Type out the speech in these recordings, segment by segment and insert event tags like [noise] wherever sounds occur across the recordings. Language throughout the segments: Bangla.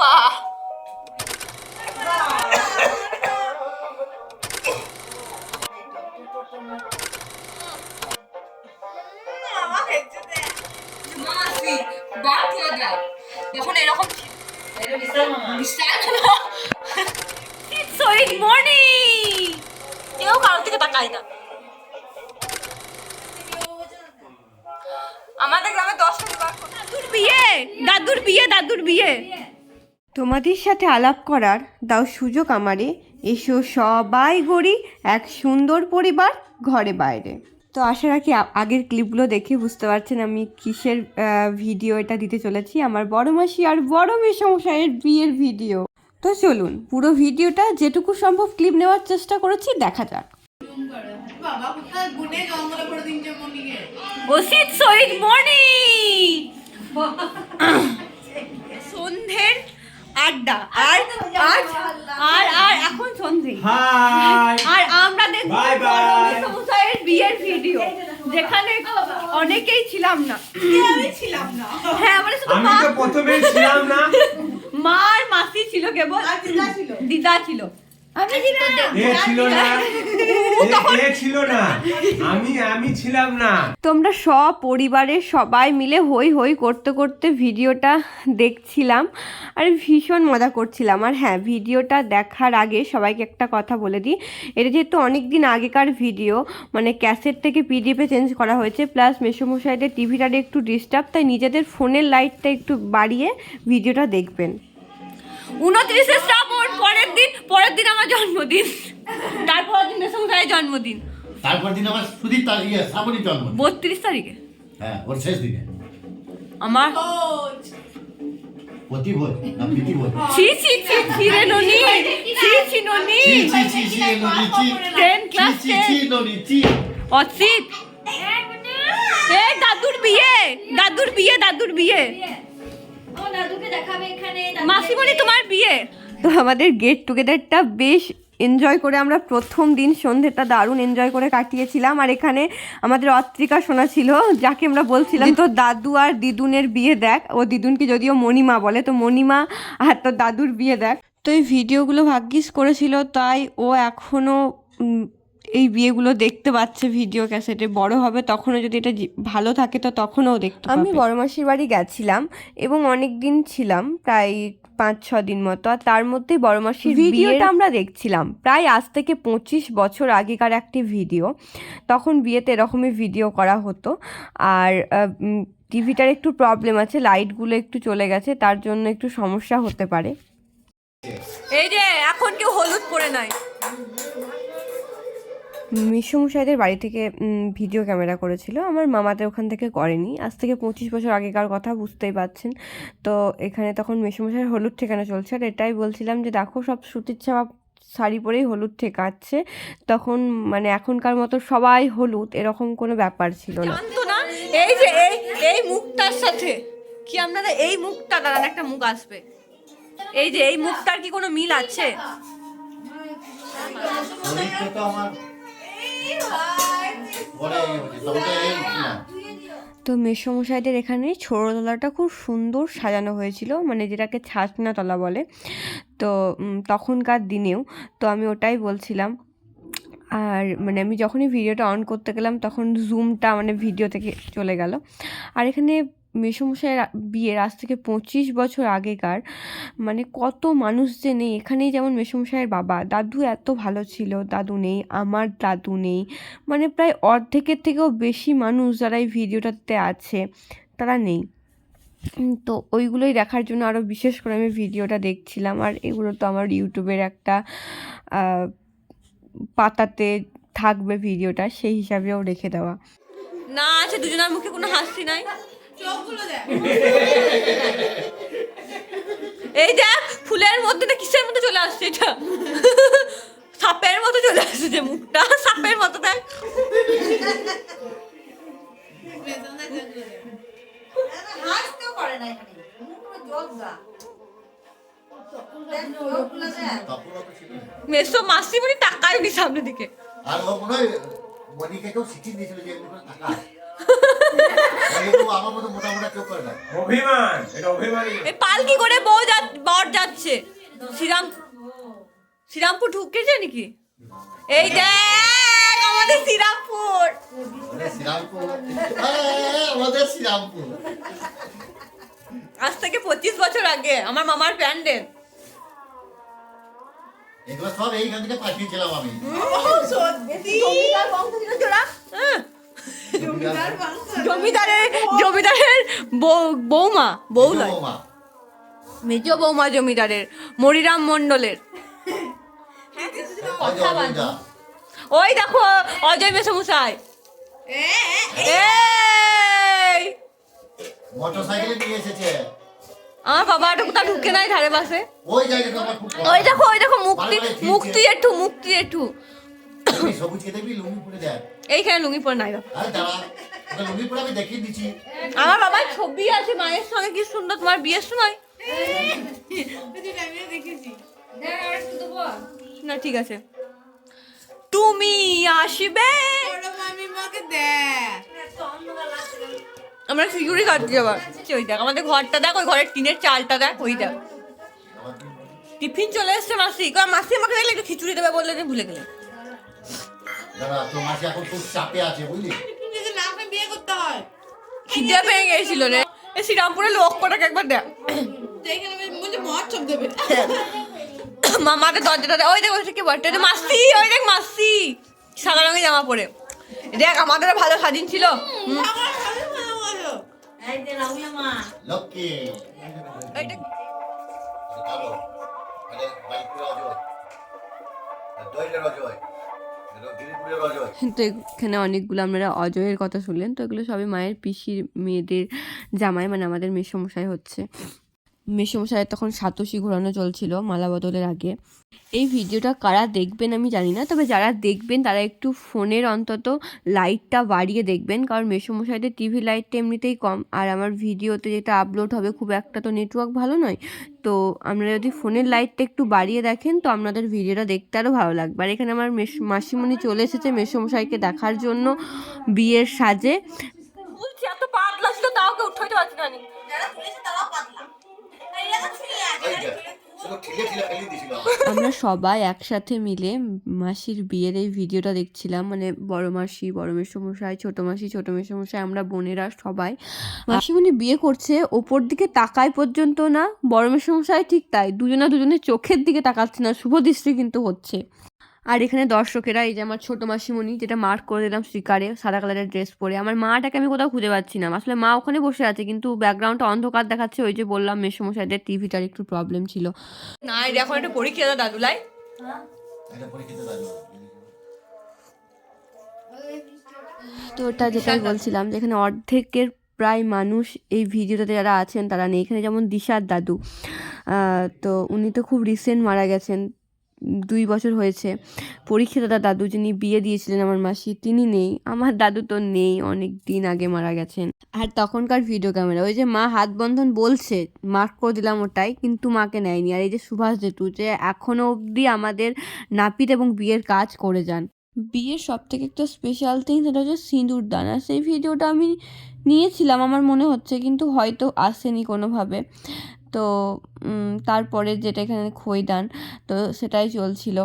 বাহ তোমাদের সাথে আলাপ করার দাও সুযোগ আমারে। এসো সবাই গড়ি এক সুন্দর পরিবার ঘরে বাইরে। তো আশা রাখি আগের ক্লিপগুলো দেখে বুঝতে পারছেন আমি কিসের ভিডিও এটা দিতে চলেছি। আমার বড় মাসি আর বড় মেসমশাইয়ের বিয়ের ভিডিও। তো চলুন পুরো ভিডিওটা যেটুকু সম্ভব ক্লিপ নেওয়ার চেষ্টা করেছি দেখা যাক। মর্নিং! সন্ধ্যের আড্ডা। আর আর আর আর এখন সন্ধি। আর আমরা দেখব বিয়ের ভিডিও যেখানে অনেকেই ছিলাম না। আমি ছিলাম না? হ্যাঁ শুধু মা প্রথমে ছিলাম না। মা আর মাসি ছিল কেবল দিদা ছিল। আমি এ ছিল না। এ- এ ছিল না। আমি আমি ছিলাম না। তোমরা সব পরিবারের সবাই মিলে হই হই করতে করতে ভিডিওটা দেখছিলাম। আর ভীষণ মজা করছিলাম। আর হ্যাঁ ভিডিওটা দেখার আগে সবাইকে একটা কথা বলে দিই। এটা যেহেতু অনেক দিন আগেকার ভিডিও মানে ক্যাসেট থেকে পিডিএফে চেঞ্জ করা হয়েছে প্লাস মেসোমশাইদের টিভিটার একটু ডিস্টার্ব তাই নিজেদের ফোনের লাইটটা একটু বাড়িয়ে ভিডিওটা দেখবেন। উনত্রিশে শ্রাবণ পরের দিন পরের দিন আমার জন্মদিন। তারপরের দিন মেসমশাইয়ের জন্মদিন। তারপর দিন আমার সুদীপ তার ইয়ে শ্রাবণীর জন্ম বত্রিশ তারিখে। হ্যাঁ ওর শেষ দিনে। আমার প্রতিভোজ না প্রীতিভোজ ছি ছি ছি ছি রে ননি। ছি ছি ননি। চি চি চি চি এ ননি চি টেন ক্লাস চি চি ননি অসিত। এই দাদুর বিয়ে। দাদুর বিয়ে দাদুর বিয়ে। আমার দাদুকে দেখাবে এখানে মাসিমণি তোমার বিয়ে। তো আমাদের গেট টুগেদারটা বেশ এনজয় করে আমরা প্রথম দিন সন্ধ্যেটা দারুণ এনজয় করে কাটিয়েছিলাম। আর এখানে আমাদের অত্রিকা শোনা ছিল যাকে আমরা বলছিলাম তো দাদু আর দিদুনের বিয়ে দেখ। ও দিদুনকে যদিও মণিমা বলে তো মণিমা আর তোর দাদুর বিয়ে দেখ। তো এই ভিডিওগুলো ভাগ্যিস করেছিল তাই ও এখনও এই বিয়েগুলো দেখতে পাচ্ছে ভিডিও ক্যাসেটে। বড় হবে তখনও যদি এটা ভালো থাকে তো তখনও দেখতে আমি বড় মাসির বাড়ি গেছিলাম এবং অনেক দিন ছিলাম প্রায় পাঁচ ছ দিন মতো। আর তার মধ্যে বড় মাসির ভিডিওটা আমরা দেখছিলাম। প্রায় আজ থেকে পঁচিশ বছর আগেকার একটি ভিডিও। তখন বিয়েতে এরকমই ভিডিও করা হতো। আর টিভিটার একটু প্রবলেম আছে লাইটগুলো একটু চলে গেছে তার জন্য একটু সমস্যা হতে পারে। এই যে এখন কেউ হলুদ পরে নাই। মিশমশাইদের বাড়ি থেকে ভিডিও ক্যামেরা করেছিল। আমার মামাদের ওখান থেকে করেনি। আজ থেকে পঁচিশ বছর আগেকার কথা বুঝতেই পারছেন তো এখানে তখন মিশু মেসমশাইয়ের হলুদ ঠেকানো চলছে। আর এটাই বলছিলাম যে দেখো সব সুতির ছাপা শাড়ি পরেই হলুদ ঠেকাচ্ছে। তখন মানে এখনকার মতো সবাই হলুদ এরকম কোনো ব্যাপার ছিল না। এই যে এই এই মুখটার সাথে কি আপনারা এই মুখটা দাঁড়ান একটা মুখ আসবে। এই যে এই মুখটার কি কোনো মিল আছে? তো মেসমশাইদের এখানে ছোড়তলাটা খুব সুন্দর সাজানো হয়েছিল মানে যেটাকে ছাচনা তলা বলে। তো তখনকার দিনেও, তো আমি ওটাই বলছিলাম। আর মানে আমি যখনই ভিডিওটা অন করতে গেলাম, তখন জুমটা মানে ভিডিও থেকে চলে গেল। আর এখানে মেসমশাইয়ের বিয়ের আজ থেকে পঁচিশ বছর আগেকার মানে কত মানুষ যে নেই। এখানেই যেমন মেসমশাইয়ের বাবা, দাদু এত ভালো ছিল, দাদু নেই, আমার দাদু নেই। মানে প্রায় অর্ধেকের থেকেও বেশি মানুষ যারা এই ভিডিওটাতে আছে, তারা নেই। তো ওইগুলোই দেখার জন্য আরও বিশেষ করে আমি ভিডিওটা দেখছিলাম। আর এগুলো তো আমার ইউটিউবের একটা পাতাতে থাকবে ভিডিওটা, সেই হিসাবেও রেখে দেওয়া। না, আছে দুজনের মুখে কোনো হাসি নাই। এই দেখ ফুলের মধ্যে না কিসের মধ্যে চলে আসছে এটা? সাপের মতো চলে আসছে যে মুখটা। সাপের মতো দেখ। ছিল মেসো মাসিমণি তাকায় সামনের দিকে। আর ও মনে হয় মনিকাকেও শিখিয়ে দিয়েছিল যে টাকা অভিমান এটা অভিমানী পালকি করে বউ বর যাচ্ছে। শ্রীরাম শ্রীরামপুর ঢুকেছে নাকি? এই দেখ আমাদের শ্রীরামপুর। শ্রীরামপুর। আমাদের শ্রীরামপুর। আজ থেকে পঁচিশ বছর আগে আমার মামার প্যান্ডেল। এগুলো সব এইখান থেকে পাঠিয়েছিলাম আমি? হ্যাঁ। [laughs] [laughs] জমিদারের জমিদারের বৌমা বৌমা। মেজ বৌমা জমিদারের মরিরাম মণ্ডলের। [laughs] দা। ওই দেখো অজয় এসেছে। আমার বাবা একটা কোথাও ঢুকে নাই ধারে পাশে। ওই জায়গাটা আমার খুব পছন্দ। ওই দেখো ওই দেখো মুক্তি মুক্তি একটু মুক্তি একটু সবুজকে দেখবি লুঙ্গি পরে দেখ এইখানে লুঙ্গি পরে নাই আমার বাবার ছবি আছে মায়ের সঙ্গে কি সুন্দর তোমার বিয়ের সময়? না ঠিক আছে। তুমি আসবে? আমরা সিকিউরিটি কাটছি আবার ওই দেখ আমাদের ঘরটা দেখ ওই ঘরের টিনের চালটা দেখ ওই দেখ। টিফিন চলে এসছে মাসি। মাসি আমাকে দেখলে একটু খিচুড়ি দেবে বললে ভুলে গেলে দাঁড়া তোর মাসি এখন খুব চাপে আছে বুঝলি? খিদে পেয়ে গেছিল রে। এই শ্রীরামপুরের লোক কটাকে একবার দেখ। মামাদের দরজাটা ওই দেখ কি বলতে মাসি ওই দেখ মাসি। সাদা রঙের জামা পরে। দেখ আমাদের ভালো স্বাধীন ছিল। লক্ষ্মী। তো এখানে অনেকগুলো আপনারা অজয়ের কথা শুনলেন, তো এগুলো সবই মায়ের পিসির মেয়েদের জামাই মানে আমাদের মেয়ে সমস্যায় হচ্ছে। মেসমশাইয়ের তখন সাতশি ঘোরানো চলছিল মালা বদলের আগে। এই ভিডিওটা কারা দেখবেন আমি জানি না তবে যারা দেখবেন তারা একটু ফোনের অন্তত লাইটটা বাড়িয়ে দেখবেন কারণ মেসমশাইদের টিভি লাইটটা এমনিতেই কম। আর আমার ভিডিওতে যেটা আপলোড হবে খুব একটা তো নেটওয়ার্ক ভালো নয়। তো আপনারা যদি ফোনের লাইটটা একটু বাড়িয়ে দেখেন তো আপনাদের ভিডিওটা দেখতে আরও ভালো লাগবে। আর এখানে আমার মেস মাসিমণি চলে এসেছে মেসমশাইকে দেখার জন্য বিয়ের সাজে। বলছি এত পাতলা ছিল তাও কেউ উঠাইতে পারছি না আমরা সবাই একসাথে মিলে মাসির বিয়ের এই ভিডিওটা দেখছিলাম মানে বড় মাসি, বড় মেয়ের মেসমশাই ছোট মাসি, ছোট মেয়ের মেসমশাই আমরা বোনেরা সবাই। মাসিমণি বিয়ে করছে, ওপর দিকে তাকায় পর্যন্ত না, বড় মেসমশাই ঠিক তাই, দুজনা দুজনের চোখের দিকে তাকাচ্ছে না, শুভ দৃষ্টি কিন্তু হচ্ছে। আর এখানে দর্শকেরা এই যে আমার ছোট মাসিমণি যেটা মার্ক করে দিলাম স্টিকারে সাদা কালারের ড্রেস পরে আমার মাটাকে আমি কোথাও খুঁজে পাচ্ছি না। আসলে মা ওখানে বসে আছে কিন্তু ব্যাকগ্রাউন্ডটা অন্ধকার দেখাচ্ছে ওই যে বললাম মেসমশাইদের টিভিটার একটু প্রবলেম ছিল। না এই এখন একটা পরীক্ষা দাও দাদুলাই তো ওটা যেটাই বলছিলাম যেখানে অর্ধেকের প্রায় মানুষ এই ভিডিওটাতে যারা আছেন তারা নেই। এখানে যেমন দিশার দাদু তো উনি তো খুব রিসেন্ট মারা গেছেন। দুই বছর হয়েছে। পরীক্ষিত দাদা যিনি বিয়ে দিয়েছিলেন আমার মাসি, তিনি নেই। আমার দাদু তো নেই, অনেক দিন আগে মারা গেছেন। আর তখনকার ভিডিও ক্যামেরা ওই যে মা হাত বন্ধন বলছে মার্ক করে দিলাম ওটাই, কিন্তু মাকে নেয়নি। আর এই যে সুভাষ জেঠু, যে এখনও অবধি আমাদের নাপিত এবং বিয়ের কাজ করে যান। বিয়ের সব থেকে একটা স্পেশাল থিং সেটা হচ্ছে সিঁদুর দান। আর সেই ভিডিওটা আমি নিয়েছিলাম, আমার মনে হচ্ছে, কিন্তু হয়তো আসেনি কোনোভাবে। তো তারপরে যেটা এখানে খৈদান, তো সেটাই চলছিল।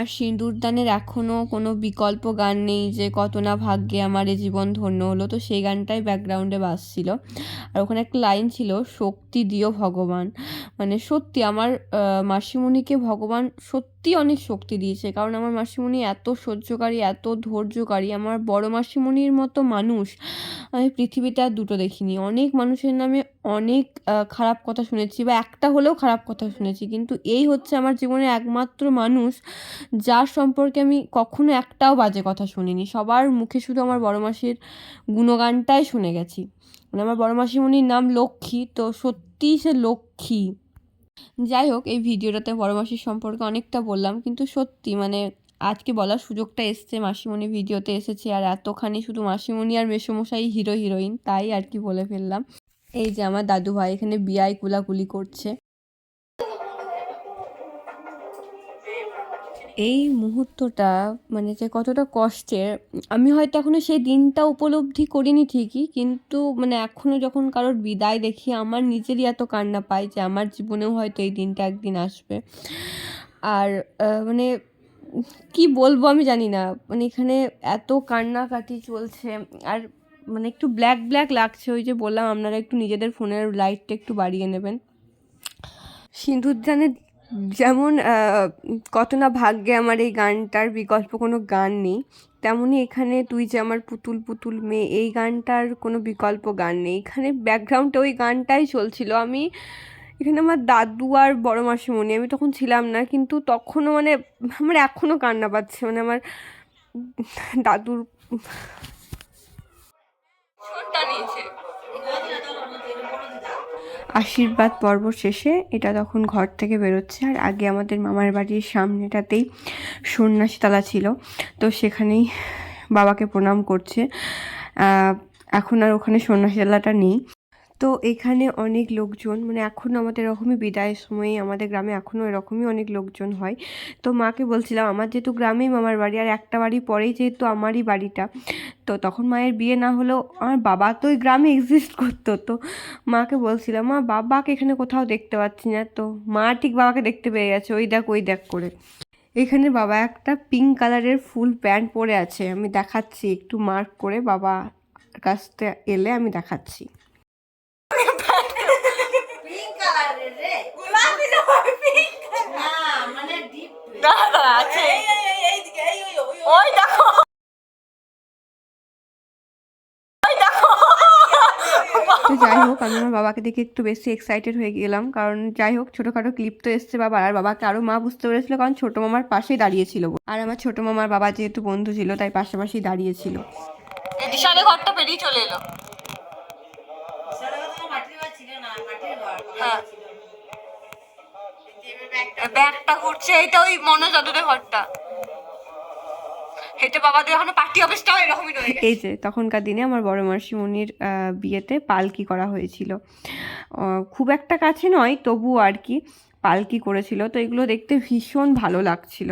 আর সিঁদুর দানের এখনও কোনো বিকল্প গান নেই যে, কত না ভাগ্যে আমার এ জীবন ধন্য হলো। তো সেই গানটাই ব্যাকগ্রাউন্ডে বাজছিল। আর ওখানে একটা লাইন ছিল, শক্তি দিও ভগবান। মানে সত্যি আমার মাসিমণিকে ভগবান সত্যি অনেক শক্তি দিয়েছে। কারণ আমার মাসিমণি এত সহ্যকারী, এত ধৈর্যকারী, আমার বড় মাসিমণির মতো মানুষ আমি পৃথিবীতে আর দুটো দেখিনি। অনেক মানুষের নামে অনেক খারাপ কথা শুনেছি বা একটা হলেও খারাপ কথা শুনেছি। কিন্তু এই হচ্ছে আমার জীবনে একমাত্র মানুষ যার সম্পর্কে আমি কখনো একটাও বাজে কথা শুনিনি। সবার মুখে শুধু আমার বড় মাসির গুণগানটাই শুনে গেছি। মানে আমার বড় মাসিমণির নাম লক্ষ্মী, তো সত্যিই সে লক্ষ্মী। যাই হোক এই ভিডিওটাতে বড় মাসির সম্পর্কে অনেকটা বললাম, কিন্তু সত্যি মানে আজকে বলার সুযোগটা এসছে মাসিমণি ভিডিওতে এসেছে, আর এতখানি শুধু মাসিমণি আর মেসমশাই হিরো হিরোইন তাই আর কি বলে ফেললাম। এই যে আমার দাদু ভাই এখানে বিয়াই কুলাকুলি করছে। এই মুহূর্তটা মানে যে কতটা কষ্টের, আমি হয়তো এখনও সেই দিনটা উপলব্ধি করিনি ঠিকই, কিন্তু মানে এখনও যখন কারোর বিদায় দেখি, আমার নিজেরই এত কান্না পাই যে আমার জীবনেও হয়তো এই দিনটা একদিন আসবে। আর মানে কি বলব আমি জানি না মানে এখানে এত কান্নাকাটি চলছে, আর মানে একটু ব্ল্যাক ব্ল্যাক লাগছে, ওই যে বললাম, আপনারা একটু নিজেদের ফোনের লাইটটা একটু বাড়িয়ে নেবেন। সিঁদুরদানের যেমন কত না ভাগ্যে আমার এই গানটার বিকল্প কোনো গান নেই, তেমনই এখানে তুই যে আমার পুতুল পুতুল মেয়ে, এই গানটার কোনো বিকল্প গান নেই। এখানে ব্যাকগ্রাউন্ডে ওই গানটাই চলছিল। আমি এখানে আমার দাদু আর বড় মাসিমণি, আমি তখন ছিলাম না, কিন্তু তখনও মানে আমার এখনও কান্না পাচ্ছে। মানে আমার দাদুর আশীর্বাদ পর্ব শেষে এটা তখন ঘর থেকে বেরোচ্ছে। আর আগে আমাদের মামার বাড়ির সামনেটাতেই সন্ন্যাসীতলা ছিল। তো সেখানেই বাবাকে প্রণাম করছে। এখন আর ওখানে সন্ন্যাসীতলাটা নেই। তো এখানে অনেক লোকজন মানে এখনও আমাদের এরকমই বিদায়ের সময়ে আমাদের গ্রামে এখনও এরকমই অনেক লোকজন হয়। তো মাকে বলছিলাম, আমার যেহেতু গ্রামেই মামার বাড়ি, আর একটা বাড়ি পরেই যেহেতু আমারই বাড়িটা, তো তখন মায়ের বিয়ে না হলেও আমার বাবা তো ওই গ্রামে এক্সিস্ট করতো। তো মাকে বলছিলাম, মা, বাবাকে এখানে কোথাও দেখতে পাচ্ছি না। তো মা ঠিক বাবাকে দেখতে পেয়ে গেছে, ওই দেখ ওই দেখ করে। এখানে বাবা একটা পিঙ্ক কালারের ফুল প্যান্ট পরে আছে, আমি দেখাচ্ছি, একটু মার্ক করে বাবা কাছ থেকে এলে আমি দেখাচ্ছি পিঙ্ক কালারের রে না মানে ডিপ আছে ওই দেখো তো যাই হোক আমি আমার বাবাকে দেখে একটু বেশি এক্সাইটেড হয়ে গেলাম। কারণ যাই হোক ছোটোখাটো ক্লিপ তো এসছে বাবার আর বাবাকে আরও মা বুঝতে পেরেছিল কারণ ছোটো মামার পাশেই দাঁড়িয়েছিল। আর আমার ছোটো মামার বাবা যেহেতু বন্ধু ছিল তাই পাশাপাশি দাঁড়িয়েছিল। ঘরটা পেরিয়ে চলে এলো। হ্যাঁ। ব্যাগটা ঘুরছে এটা ওই মনোজ যাদবের ঘরটা। হেঁটে বাবাদের এখনও পার্টি অফিসটাও এরকমই রয়ে এই যে, তখনকার দিনে আমার বড় মাসিমণির বিয়েতে পালকি করা হয়েছিল। খুব একটা কাছে নয় তবু আর কি পালকি করেছিল। তো এগুলো দেখতে ভীষণ ভালো লাগছিল।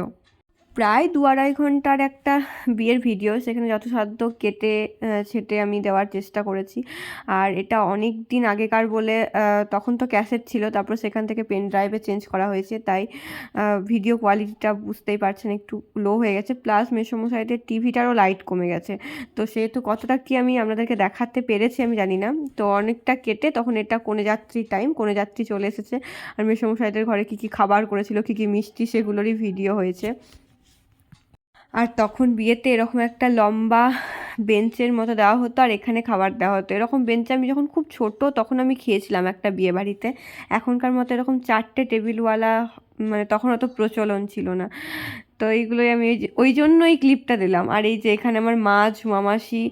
প্রায় দু আড়াই ঘণ্টার একটা বিয়ের ভিডিও সেখানে যথাসাধ্য কেটে আহ, ছেটে আমি দেওয়ার চেষ্টা করেছি। আর এটা অনেক দিন আগেকার বলে তখন তো ক্যাসেট ছিল তারপর সেখান থেকে পেন ড্রাইভে চেঞ্জ করা হয়েছে তাই ভিডিও কোয়ালিটিটা বুঝতেই পারছেন একটু লো হয়ে গেছে। প্লাস মেসমশাইদের টিভিটারও লাইট কমে গেছে। তো সেহেতু কতটা কি আমি আপনাদেরকে দেখাতে পেরেছি আমি জানি না। তো অনেকটা কেটে তখন এটা কোনে যাত্রী টাইম কোনে যাত্রী চলে এসেছে। আর মেসমশাইদের ঘরে কী কী খাবার করেছিল কী কী মিষ্টি সেগুলোরই ভিডিও হয়েছে। আর তখন বিয়েতে এরকম একটা লম্বা বেঞ্চের মতো দেওয়া হতো আর এখানে খাবার দেওয়া হতো। এরকম বেঞ্চে আমি যখন খুব ছোট তখন আমি খেয়েছিলাম একটা বিয়ে বাড়িতে। এখনকার মতো এরকম চারটে টেবিলওয়ালা মানে তখন অত প্রচলন ছিল না। তো এইগুলোই আমি ওই জন্য এই ক্লিপটা দিলাম। আর এই যে এখানে আমার মাছ মামাসি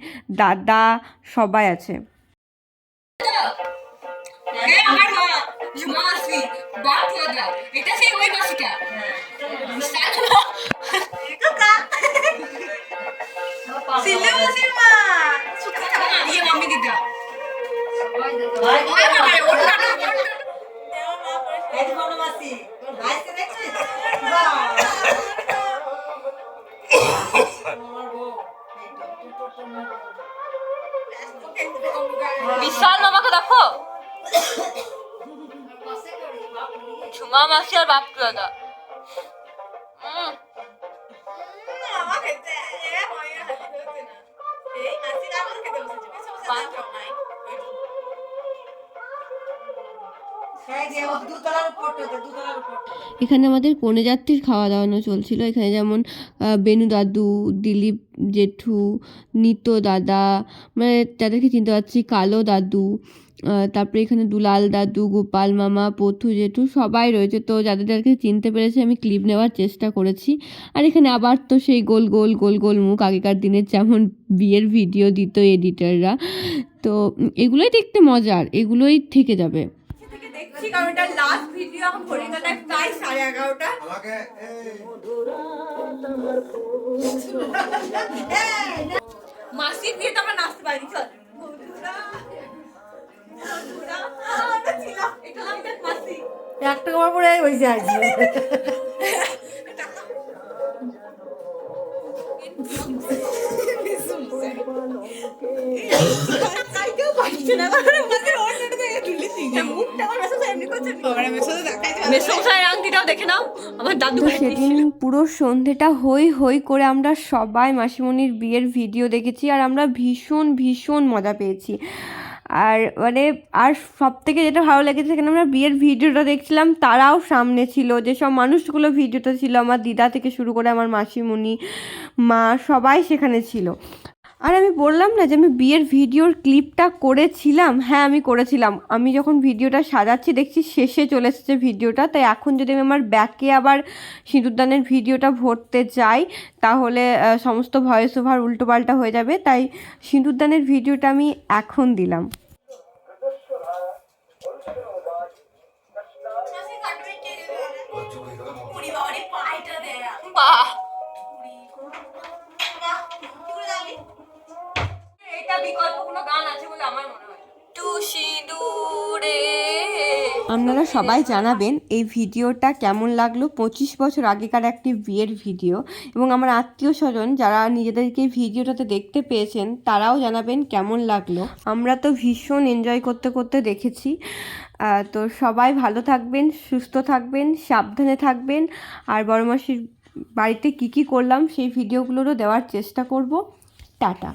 দাদা সবাই আছে। মা দাদা, এটা সেই ওই এখানে আমাদের কনে যাত্রীর খাওয়া দাওয়ানো চলছিল। এখানে যেমন বেনু দাদু, দিলীপ জেঠু, নিত দাদা মানে যাদেরকে চিনতে পারছি, কালো দাদু তারপরে এখানে দুলাল দাদু, গোপাল মামা, পথু জেঠু সবাই রয়েছে। তো যাদের যাদেরকে চিনতে পেরেছি, আমি ক্লিপ নেওয়ার চেষ্টা করেছি। আর এখানে আবার তো সেই গোল গোল গোল গোল মুখ। আগেকার দিনের যেমন বিয়ের ভিডিও দিত এডিটাররা তো, এগুলোই দেখতে মজার। এগুলোই থেকে যাবে। দেখছি কারণ এটা লাস্ট ভিডিও এখন ঘড়ির কাটায় প্রায় সাড়ে এগারোটা। আমাকে মাসি বিয়ে তো আমরা নাচতে পারি চল। একটা কাপড় পরে ওই যে মেসমশাইয়ের আংটিটাও দেখে নাও আমার দাদু তো সেদিন পুরো সন্ধেটা হই হই করে আমরা সবাই মাসিমণির বিয়ের ভিডিও দেখেছি আর আমরা ভীষণ ভীষণ মজা পেয়েছি। আর মানে আর সব থেকে যেটা ভালো লেগেছে সেখানে আমরা বিয়ের ভিডিওটা দেখছিলাম তারাও সামনে ছিল। যেসব মানুষগুলো ভিডিওটা ছিল আমার দিদা থেকে শুরু করে আমার মাসিমণি মা সবাই সেখানে ছিল। আর আমি বললাম না যে আমি বিয়ের ভিডিওর ক্লিপটা করেছিলাম। হ্যাঁ আমি করেছিলাম। আমি যখন ভিডিওটা সাজাচ্ছি, দেখছি শেষে চলে এসেছে ভিডিওটা। তাই এখন যদি আমি আমার ব্যাকে আবার সিঁদুরদানের ভিডিওটা ভরতে যাই, তাহলে সমস্ত ভয়েস ওভার উল্টোপাল্টা হয়ে যাবে। তাই সিঁদুরদানের ভিডিওটা আমি এখন দিলাম। বাহ! বিকল্প কোনো গান আছে বলে আমার মনে হয়। টু সিঁদুরে আপনারা সবাই জানাবেন এই ভিডিওটা কেমন লাগল পঁচিশ বছর আগেকার একটি বিয়ের ভিডিও। এবং আমার আত্মীয় স্বজন যারা নিজেদেরকে ভিডিওটাতে দেখতে পেয়েছেন তারাও জানাবেন কেমন লাগল। আমরা তো ভীষণ এনজয় করতে করতে দেখেছি। তো সবাই ভালো থাকবেন সুস্থ থাকবেন সাবধানে থাকবেন। আর বড় মাসির বাড়িতে কী কী করলাম সেই ভিডিওগুলোরও দেওয়ার চেষ্টা করব। টাটা।